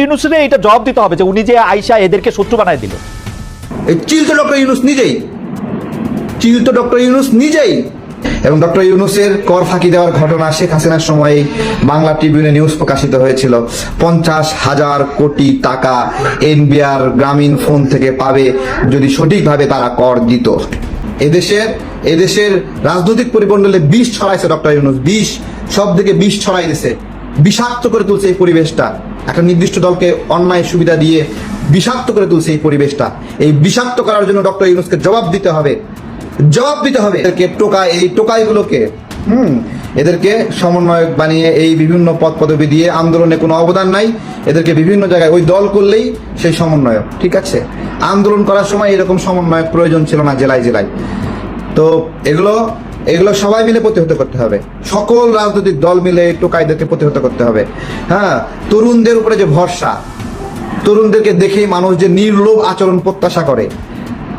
ইউনুসরে এটা জবাব দিতে হবে যে উনি যে আইসা এদেরকে শত্রু বানায় দিল। ডক্টর ইউনুস নিজেই। ডক্টর ইউনুস নিজেই। এবং ডক্টর ইউনুসের কর ফাঁকি দেওয়ার ঘটনা শেখ হাসিনার সময় বাংলা ট্রিবিউনে নিউজ প্রকাশিত হয়েছিল। পঞ্চাশ হাজার কোটি টাকা এনবিআর গ্রামীণ ফোন থেকে পাবে যদি সঠিকভাবে তারা কর দিত। এদেশের এদেশের রাজনৈতিক পরিমণ্ডলে বিষ ছড়াইছে ডক্টর ইউনুস, বিষ সব দিকে বিষ ছড়াই দিছে। বিষাক্ত করে তুলছে এই পরিবেশটা। একটা নির্দিষ্ট দলকে অন্যায় সুবিধা দিয়ে বিষাক্ত করে তুলছে এই পরিবেশটা। এই বিষাক্ত করার জন্য ডক্টর ইউনুসকে জবাব দিতে হবে। জবাব দিতে হবে। এদেরকে টোকা এই টোকাইগুলোকে, হুম, এদেরকে সমন্বয়ক বানিয়ে এই বিভিন্ন পদ পদবি দিয়ে আন্দোলনে কোনো অবদান নাই। এদেরকে বিভিন্ন জায়গায় ওই দল করলেই সেই সমন্বয়ক, ঠিক আছে? আন্দোলন করার সময় এরকম সমন্বয়ক প্রয়োজন ছিল না জেলায় জেলায়। তো এগুলো এগুলো সবাই মিলে প্রতিহত করতে হবে। সকল রাজনৈতিক দল মিলে এই টোকাইদেরকে প্রতিহত করতে হবে। হ্যাঁ তরুণদের উপরে যে ভরসা, তরুণদেরকে দেখেই মানুষ যে নির্লোভ আচরণ প্রত্যাশা করে।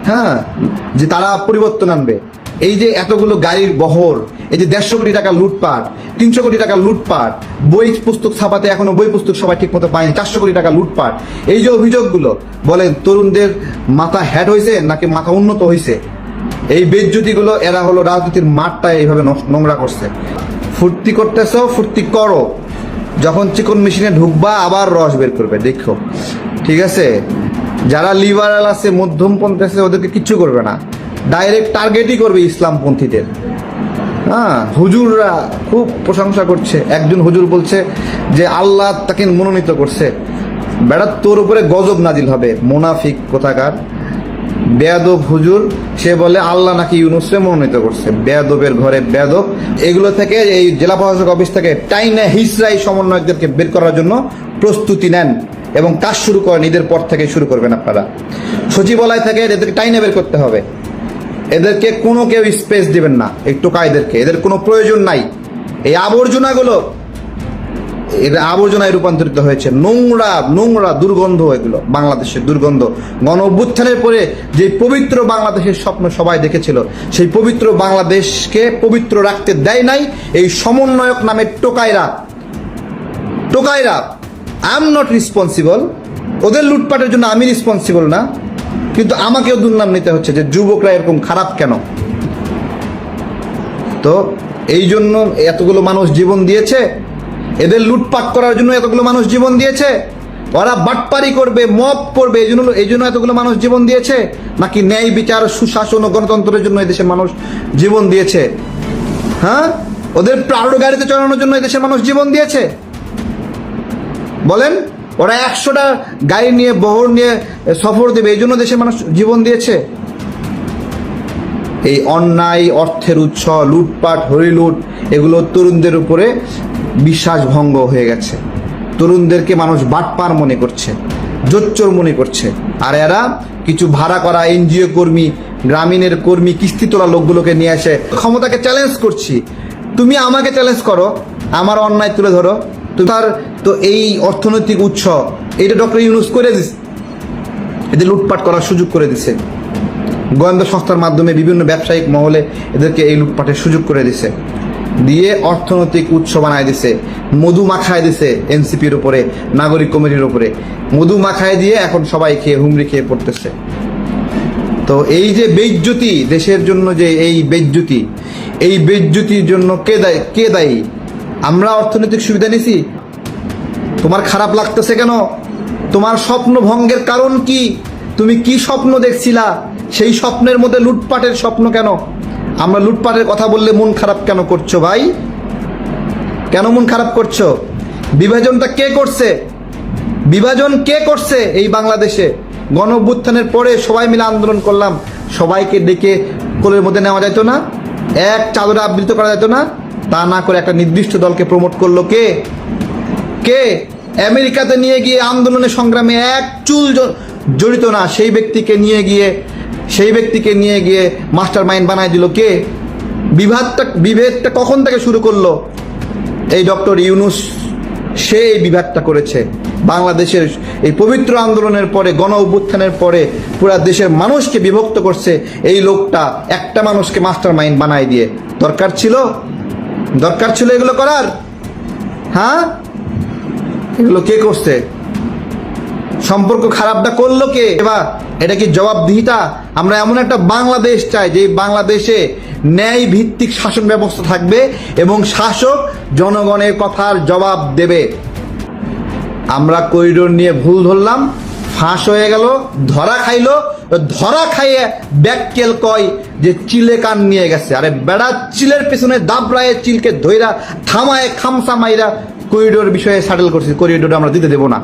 হ্যাঁ যে তারা পরিবর্তন আনবে। এই যে এতগুলো গাড়ির বহর, এই যে দেড়শো কোটি টাকা লুটপাট, তিনশো কোটি টাকা লুটপাট, বই পুস্তক ছাপাতে এখনও বই পুস্তক সবাই ঠিক মতো পায়নি, চারশো কোটি টাকা লুটপাট। এই যে অভিযোগগুলো, বলেন তরুণদের মাথা হ্যাট হয়েছে নাকি মাথা উন্নত হয়েছে? এই বেজ্জুতিগুলো এরা হলো রাজনীতির মাঠটা এইভাবে নোংরা করছে। ফুর্তি করতেছ, ফুর্তি করো। যখন চিকন মেশিনে ঢুকবা, আবার রস বের করবে, দেখো। ঠিক আছে? যারা লিবারাল আছে, মধ্যমপন্থী আছে, ওদেরকে কিচ্ছু করবে না। ডাইরেক্ট টার্গেটই করবে ইসলামপন্থীদের। হ্যাঁ হুজুররা খুব প্রশংসা করছে। একজন হুজুর বলছে যে, আল্লাহ তাকে মনোনীত করছে। বেড়া, তোর উপরে গজব নাজিল হবে। মোনাফিক কোথাকার? বেয়াদব হুজুর, সে বলে, আল্লাহ নাকি ইউনুসরে মনোনীত করছে। বেয়াদবের ঘরে বেয়াদব। এগুলো থেকে এই জেলা প্রশাসক অফিস থেকে টাইনে হিসরাই সমন্বয়কদেরকে বের করার জন্য প্রস্তুতি নেন এবং কাজ শুরু করেন। ঈদের পর থেকে শুরু করবেন আপনারা। সচিবালয় থেকে এদেরকে টাইনে বের করতে হবে। এদেরকে কোনো কেউ স্পেস দিবেন না। এই টোকাইদেরকে এদের কোনো প্রয়োজন নাই। এই আবর্জনাগুলো এর আবর্জনায় রূপান্তরিত হয়েছে। নোংরা নোংরা দুর্গন্ধ এগুলো, বাংলাদেশের দুর্গন্ধ। গণ অভ্যুত্থানের পরে যে পবিত্র বাংলাদেশের স্বপ্ন সবাই দেখেছিল, সেই পবিত্র বাংলাদেশকে পবিত্র রাখতে দেয় নাই এই সমন্বয়ক নামের টোকাইরা। টোকাইরা আই এম নট রেসপন্সিবল ওদের লুটপাটের জন্য আমি রেসপন্সিবল না, কিন্তু আমাকেও দুর্নাম নিতে হচ্ছে যে যুবকরা এরকম খারাপ কেন? তো এই জন্য এতগুলো মানুষ জীবন দিয়েছে এদের লুটপাট করার জন্য এতগুলো মানুষ জীবন দিয়েছে? ওরা বাটপারি করবে মপ করবে, এই জন্য এই জন্য এতগুলো মানুষ জীবন দিয়েছে? নাকি ন্যায় বিচার সুশাসন ও গণতন্ত্রের জন্য এদেশের মানুষ জীবন দিয়েছে? হ্যাঁ? ওদের প্রাড় গাড়িতে চড়ানোর জন্য এদেশের মানুষ জীবন দিয়েছে? বলেন, ওরা একশোটা গাড়ি নিয়ে, বহর নিয়ে সফর দেবে, এই জন্য দেশের মানুষ জীবন দিয়েছে? এই অন্যায়, অর্থের উৎস, লুটপাট, হরিলুট, এগুলো তরুণদের উপরে বিশ্বাস ভঙ্গ হয়ে গেছে। তরুণদেরকে মানুষ বাটপার মনে করছে, জোচ্চোর মনে করছে। আর এরা কিছু ভাড়া করা এনজিও কর্মী, গ্রামীণের কর্মী কিস্তি তোলা লোকগুলোকে নিয়ে আসে ক্ষমতাকে চ্যালেঞ্জ করছি। তুমি আমাকে চ্যালেঞ্জ করো, আমার অন্যায় তুলে ধরো। তার তো এই অর্থনৈতিক উৎস, এটা ডক্টর ইউনুস করে দিস, এদের লুটপাট করার সুযোগ করে দিছে। গোয়েন্দা সংস্থার মাধ্যমে বিভিন্ন ব্যবসায়িক মহলে এদেরকে এই লুটপাটের সুযোগ করে দিছে। দিয়ে অর্থনৈতিক উৎস বানায় দিছে। মধু মাখায় দিছে এনসিপির উপরে, নাগরিক কমিটির উপরে। মধু মাখায় দিয়ে এখন সবাই খেয়ে, হুমড়ি খেয়ে পড়তেছে। তো এই যে বেজ্জুতি, দেশের জন্য যে এই বেজ্জুতি, এই বেজ্যুতির জন্য কে দায়ী কে দায়ী? আমরা অর্থনৈতিক সুবিধা নিছি? তোমার খারাপ লাগতেছে কেন? তোমার স্বপ্ন ভঙ্গের কারণ কি? তুমি কি স্বপ্ন দেখছিলা? সেই স্বপ্নের মধ্যে লুটপাটের স্বপ্ন কেন? আমরা লুটপাটের কথা বললে মন খারাপ কেন করছ ভাই? কেন মন খারাপ করছ? বিভাজনটা কে করছে? বিভাজন কে করছে এই বাংলাদেশে? গণ পরে সবাই মিলে আন্দোলন করলাম। সবাইকে ডেকে কোলের মধ্যে নেওয়া যেত না। এক চাদরে আবৃত করা যেত না। তা না করে একটা নির্দিষ্ট দলকে প্রমোট করল কে? কে? আমেরিকাতে নিয়ে গিয়ে আন্দোলনের সংগ্রামে এক চুল জড়িত না সেই ব্যক্তিকে নিয়ে গিয়ে সেই ব্যক্তিকে নিয়ে গিয়ে মাস্টার মাইন্ড বানায় দিল কে? বিভাগটা বিভেদটা কখন থেকে শুরু করল? এই ডক্টর ইউনুস, সে এই বিভাগটা করেছে। বাংলাদেশের এই পবিত্র আন্দোলনের পরে, গণ অভ্যুত্থানের পরে পুরা দেশের মানুষকে বিভক্ত করছে এই লোকটা, একটা মানুষকে মাস্টার মাইন্ড বানায় দিয়ে। দরকার ছিল? দরকার ছিল এগুলো করার? হ্যাঁ? এগুলো কে করছে? সম্পর্ক খারাপটা করল কে? এবার এটা কি জবাবদিহিতা? আমরা এমন একটা বাংলাদেশ চাই যে বাংলাদেশে ন্যায় ভিত্তিক শাসন ব্যবস্থা থাকবে এবং শাসক জনগণের কথার জবাব দেবে। আমরা করিডোর নিয়ে ভুল ধরলাম, ফাঁস হয়ে গেল, ধরা খাইলো, ধরা খাইয়ে ব্যাককেল কয় যে চিলে কান নিয়ে গেছে। আরে বেড়া, চিলের পেছনে দাবড়ায় চিলকে ধইরা থামায়, খামসা মাইরা করিডোর বিষয়ে সাটেল করছি করিডোর আমরা দিতে দেবো না।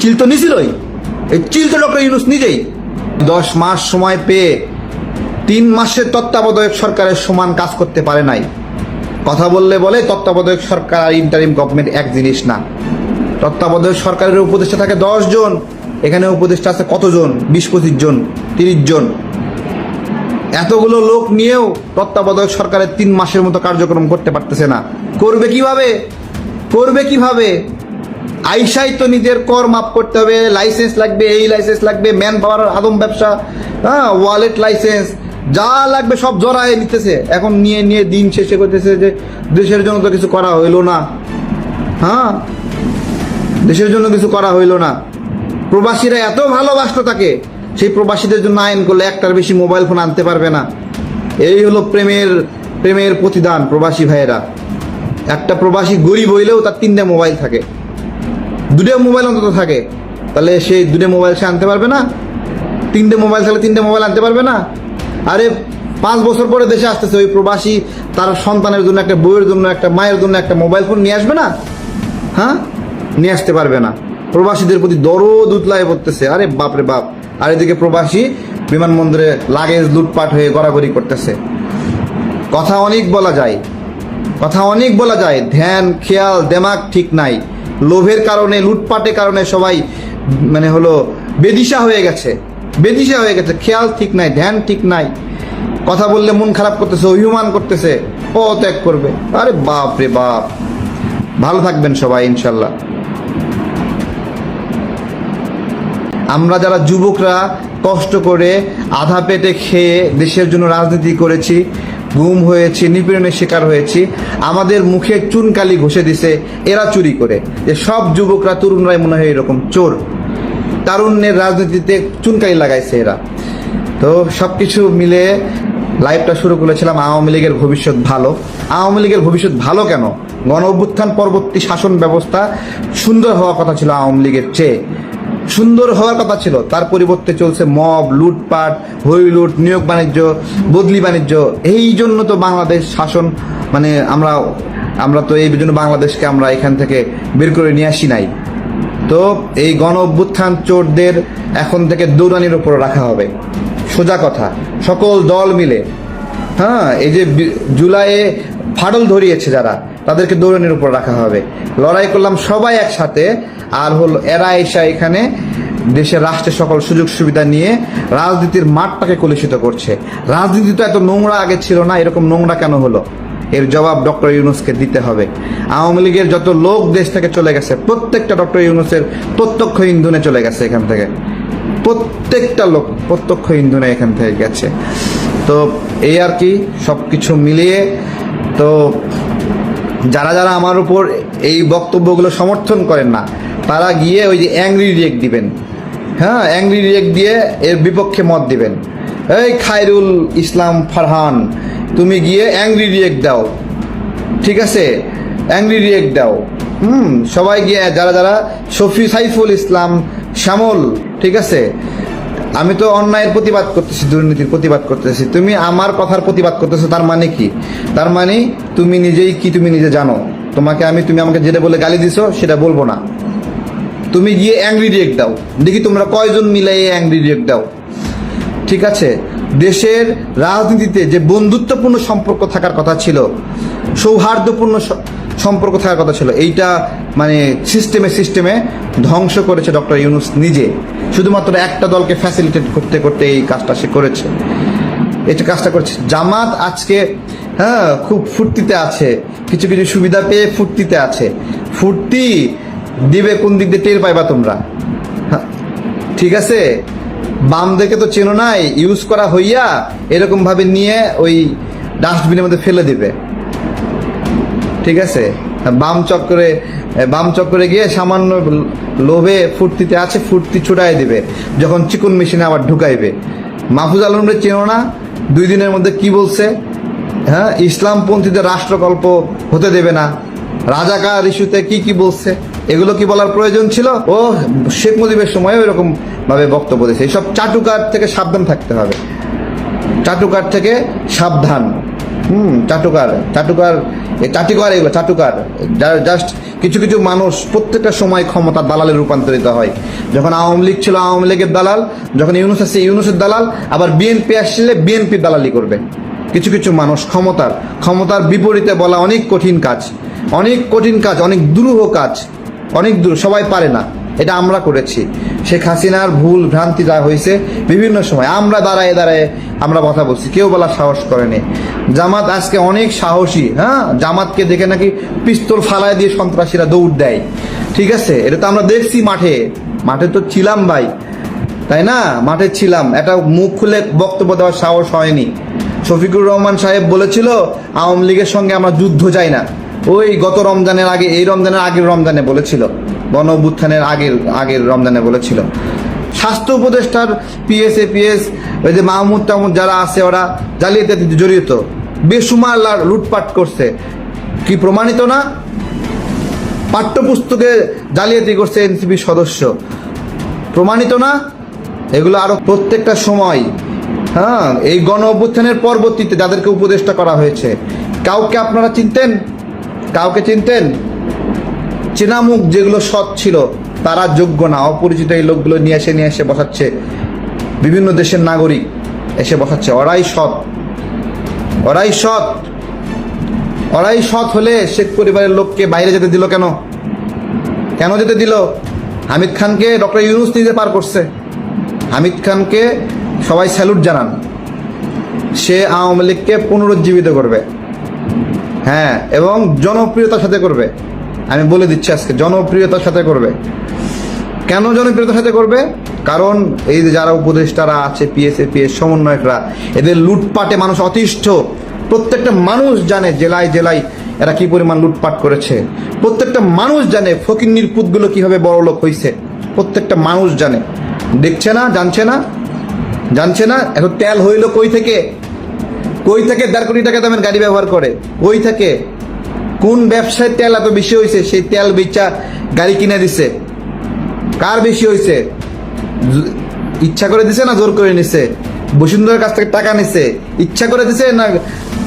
চিল তো নিছিলই। এই চিল তো ডক্টর ইউনুস নিজেই। দশ মাস সময় পেয়ে তিন মাসের তত্ত্বাবধায়ক সরকারের সমান কাজ করতে পারে নাই। কথা বললে বলে তত্ত্বাবধায়ক সরকার আর ইন্টারিম গভর্নমেন্ট এক জিনিস না। তত্ত্বাবধায়ক সরকারের উপদেষ্টা থাকে জন। এখানে উপদেষ্টা আছে কতজন? বিশ, পঁচিশ জন, তিরিশ জন। এতগুলো লোক নিয়েও তত্ত্বাবধায়ক সরকারের তিন মাসের মতো কার্যক্রম করতে পারতেছে না। করবে কীভাবে? করবে কীভাবে? আইসাই তো নিজের কর মাপ করতে হবে লাইসেন্স লাগবে, এই লাইসেন্স লাগবে ম্যান পাওয়ার আদম ব্যবসা হ্যাঁ ওয়ালেট লাইসেন্স যা লাগবে সব জড়ায় নিতেছে। এখন নিয়ে নিয়ে দিন শেষে করতেছে যে দেশের জন্য তো কিছু করা হইল না। হ্যাঁ দেশের জন্য কিছু করা হইল না। প্রবাসীরা এত ভালোবাসতো তাকে, সেই প্রবাসীদের জন্য আইন করলে একটার বেশি মোবাইল ফোন আনতে পারবে না। এই হলো প্রেমের প্রেমের প্রতিদান প্রবাসী ভাইয়েরা। একটা প্রবাসী গরিব হইলেও তার তিনটে মোবাইল থাকে। দুটো মোবাইল অন্তত থাকে। তাহলে সেই দুটো মোবাইল সে আনতে পারবে না, তিনটে মোবাইল থাকলে তিনটে মোবাইল আনতে পারবে না। আরে, পাঁচ বছর পরে দেশে আসতেছে ওই প্রবাসী, তার সন্তানের জন্য একটা, বউয়ের জন্য একটা, মায়ের জন্য একটা মোবাইল ফোন নিয়ে আসবে না? হ্যাঁ? নিয়ে আসতে পারবে না। প্রবাসীদের প্রতি দরদ উতলায় পড়তেছে। আরে বাপরে বাপ। আর এদিকে প্রবাসী বিমানবন্দরে লাগেজ লুটপাট হয়ে গড়াগড়ি করতেছে। কথা অনেক বলা যায়। কথা অনেক বলা যায়। ধ্যান, খেয়াল দেমাগ ঠিক নাই। লোভের কারণে, লুটপাটের কারণে সবাই মানে হলো, বেদিশা হয়ে গেছে। বেদিশা হয়ে গেছে। খেয়াল ঠিক নাই, ধ্যান ঠিক নাই। কথা বললে মন খারাপ করতেছে, অভিমান করতেছে পত্যাগ করবে। আরে বাপ রে বাপ। ভালো থাকবেন সবাই, ইনশাল্লাহ। আমরা যারা যুবকরা কষ্ট করে আধা পেটে খেয়ে দেশের জন্য রাজনীতি করেছি, গুম হয়েছি, নিপীড়নের শিকার হয়েছি, আমাদের মুখে চুনকালি ঘষে দিছে, এরা চুরি করে। যে সব যুবকরা, তরুণরাই মনে হয় এরকম চোর। তারুণ্যের রাজনীতিতে চুনকালি লাগাইছে এরা। তো সব কিছু মিলে লাইভটা শুরু করেছিলাম, আওয়ামী লীগের ভবিষ্যৎ ভালো। আওয়ামী লীগের ভবিষ্যৎ ভালো কেন? গণ অভ্যুত্থান পরবর্তী শাসন ব্যবস্থা সুন্দর হওয়ার কথা ছিল আওয়ামী লীগের চেয়ে। সুন্দর হওয়ার কথা ছিল। তার পরিবর্তে চলছে মব, লুটপাট হইলুট নিয়োগ বাণিজ্য, বদলি বাণিজ্য। এই জন্য তো বাংলাদেশ শাসন মানে আমরা আমরা তো এই জন্য বাংলাদেশকে আমরা এখান থেকে বের করে নিয়ে আসি নাই। তো এই গণ অভ্যুত্থান চোরদের এখন থেকে দৌড়ানির উপর রাখা হবে। সোজা কথা, সকল দল মিলে হ্যাঁ এই যে জুলাইয়ে ফাটল ধরিয়েছে যারা, তাদেরকে দৌড়ানির উপর রাখা হবে। লড়াই করলাম সবাই একসাথে, আর হলো এরা এসা এখানে দেশের রাষ্ট্রের সকল সুযোগ সুবিধা নিয়ে রাজনীতির মাঠটাকে কলুষিত করছে। রাজনীতি তো এত নোংরা আগে ছিল না, এরকম নোংরা কেন হলো? এর জবাব ডক্টর ইউনুসকে দিতে হবে। আওয়ামী লীগের যত লোক দেশ থেকে চলে গেছে, প্রত্যেকটা ডক্টর ইউনুসের প্রত্যক্ষ ইন্ধনে চলে গেছে এখান থেকে। প্রত্যেকটা লোক প্রত্যক্ষ ইন্ধনে এখান থেকে গেছে। তো এই আর কি সব কিছু মিলিয়ে তো যারা যারা আমার উপর এই বক্তব্যগুলো সমর্থন করেন না, তারা গিয়ে ওই যে অ্যাংরি রিয়েক্ট দিবেন। হ্যাঁ অ্যাংরি রিয়েক্ট দিয়ে এর বিপক্ষে মত দিবেন। এই খায়রুল ইসলাম ফারহান, তুমি গিয়ে অ্যাংরি রিয়েক্ট দাও। ঠিক আছে? অ্যাংরি রিয়েক্ট দাও। হুম, সবাই গিয়ে, যারা যারা শফি সাইফুল ইসলাম শ্যামল, ঠিক আছে? আমি তো অন্যায়ের প্রতিবাদ করতেছি, দুর্নীতির প্রতিবাদ করতেছি। তুমি আমার কথার প্রতিবাদ করতেছো, তার মানে কি? তার মানে তুমি নিজেই কি তুমি নিজে জানো? তোমাকে আমি, তুমি আমাকে যেটা বলে গালি দিছো, সেটা বলব না। তুমি গিয়ে অ্যাংরি রিয়েক্ট দাও। দেখি তোমরা কয়জন মিলে এই অ্যাংরি রিয়েক্ট দাও। ঠিক আছে? দেশের রাজনীতিতে যে বন্ধুত্বপূর্ণ সম্পর্ক থাকার কথা ছিল, সৌহার্দ্যপূর্ণ সম্পর্ক থাকার কথা ছিল, এইটা মানে সিস্টেমে সিস্টেমে ধ্বংস করেছে ডক্টর ইউনুস নিজে। শুধুমাত্র একটা দলকে ফ্যাসিলিটেট করতে করতে এই কাজটা সে করেছে। এটা কাজটা করছে। জামাত আজকে হ্যাঁ খুব ফুর্তিতে আছে। কিছু কিছু সুবিধা পেয়ে ফুর্তিতে আছে। ফুর্তি দিবে কোন দিক দিয়ে টের পাইবা তোমরা? হ্যাঁ, ঠিক আছে? বামদেরকে তো চেনো নাই ইউজ করা হইয়া এরকম ভাবে নিয়ে ওই ডাস্টবিনের মধ্যে ফেলে দিবে। ঠিক আছে? বাম চক্করে বাম চক্করে গিয়ে সামান্য লোভে ফুর্তিতে আছে, ফুর্তি ছুটাই দিবে, যখন চিকুন মেশিনে আবার ঢুকাইবে। মাহফুজ আলমরে চেনো না? দুই দিনের মধ্যে কি বলছে? হ্যাঁ ইসলামপন্থীদের রাষ্ট্রকল্প হতে দেবে না। রাজাকার ইস্যুতে কি কি বলছে? এগুলো কি বলার প্রয়োজন ছিল? ও, শেখ মুজিবের সময় এরকম ভাবে বক্তব্য দিয়েছে। এইসব চাটুকার থেকে সাবধান থাকতে হবে। চাটুকার থেকে সাবধান। হুম, চাটুকার চাটুকার এ চাটুকার এগুলো চাটুকার। জাস্ট কিছু কিছু মানুষ প্রত্যেকটা সময় ক্ষমতা দালালে রূপান্তরিত হয়। যখন আওয়ামী লীগ ছিল আওয়ামী লীগের দালাল, যখন ইউনুস আসছে ইউনুসের দালাল, আবার বিএনপি আসলে বিএনপি দালালি করবে। কিছু কিছু মানুষ ক্ষমতার ক্ষমতার বিপরীতে বলা অনেক কঠিন কাজ। অনেক কঠিন কাজ, অনেক দুরূহ কাজ। অনেক দূর সবাই পারে না। এটা আমরা করেছি। শেখ হাসিনার ভুল ভ্রান্তি যা হয়েছে বিভিন্ন সময়, আমরা দাঁড়ায় দাঁড়ায় আমরা কথা বলছি, কেউ বলার সাহস করেনি। জামাত আজকে অনেক সাহসী হ্যাঁ? জামাতকে দেখে নাকি পিস্তল ফালায় দিয়ে সন্ত্রাসীরা দৌড় দেয়। ঠিক আছে? এটা তো আমরা দেখছি মাঠে। মাঠে তো ছিলাম ভাই। তাই না? মাঠে ছিলাম। এটা মুখ খুলে বক্তব্য দেওয়ার সাহস হয়নি। শফিকুর রহমান সাহেব বলেছিল, আওয়ামী লীগের সঙ্গে আমরা যুদ্ধ চাই না। ওই গত রমজানের আগে, এই রমজানের আগের রমজানে বলেছিল। গণ অভ্যুত্থানের আগের আগের রমজানে বলেছিল। স্বাস্থ্য উপদেষ্টার পিএস এপিএস ওই যে মাহমুদ টাহমুদ যারা আছে, ওরা জালিয়াতিতে জড়িত। বেসুমার লুটপাট করছে। কি প্রমাণিত না? পাঠ্যপুস্তকে জালিয়াতি করছে এনসিপি সদস্য। প্রমাণিত না? এগুলো আরও প্রত্যেকটা সময়। হ্যাঁ এই গণ অভ্যুত্থানের পরবর্তীতে যাদেরকে উপদেষ্টা করা হয়েছে, কাউকে আপনারা চিনতেন? কাউকে চিনতেন? চেনামুখ যেগুলো সৎ ছিল, তারা যোগ্য না। অপরিচিত এই লোকগুলো নিয়ে এসে নিয়ে এসে বসাচ্ছে। বিভিন্ন দেশের নাগরিক এসে বসাচ্ছে। ওরাই সৎ। ওরাই সৎ। ওরাই সৎ হলে শেখ পরিবারের লোককে বাইরে যেতে দিল কেন? কেন যেতে দিল? হামিদ খানকে ডক্টর ইউনুস নিজে পার করছে। হামিদ খানকে সবাই স্যালুট জানান। সে আওয়ামী লীগকে পুনরুজ্জীবিত করবে। হ্যাঁ এবং জনপ্রিয়তার সাথে করবে। আমি বলে দিচ্ছি আজকে, জনপ্রিয়তার সাথে করবে। কেন জনপ্রিয়তার সাথে করবে? কারণ এই যে যারা উপদেষ্টারা আছে, পিএসএ, পিএস সমন্বয়করা, এদের লুটপাটে মানুষ অতিষ্ঠ। প্রত্যেকটা মানুষ জানে জেলায় জেলায় এরা কি পরিমাণ লুটপাট করেছে। প্রত্যেকটা মানুষ জানে ফকির নির্পুতগুলো কীভাবে বড় লোক হয়েছে প্রত্যেকটা মানুষ জানে। দেখছে না, জানছে না? জানছে না? এখন তেল হইল কই থেকে? কই থেকে দেড় কোটি টাকা দামের গাড়ি ব্যবহার করে? কই থেকে? কোন ব্যবসায় তেল এত বেশি হয়েছে সেই তেল বেচা গাড়ি কিনে দিছে। কার বেশি হয়েছে ইচ্ছা করে দিছে না জোর করে নিছে? বসুন্ধরার কাছ থেকে টাকা নিছে। ইচ্ছা করে দিছে না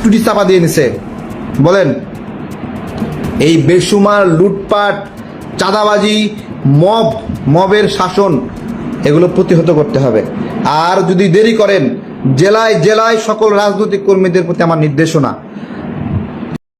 টুটি চাপা দিয়ে নিছে? বলেন। এই বেসুমার লুটপাট, চাঁদাবাজি, মব, মবের শাসন, এগুলো প্রতিহত করতে হবে। আর যদি দেরি করেন জেলায় জেলায় সকল রাজনৈতিক কর্মীদের প্রতি আমার নির্দেশনা।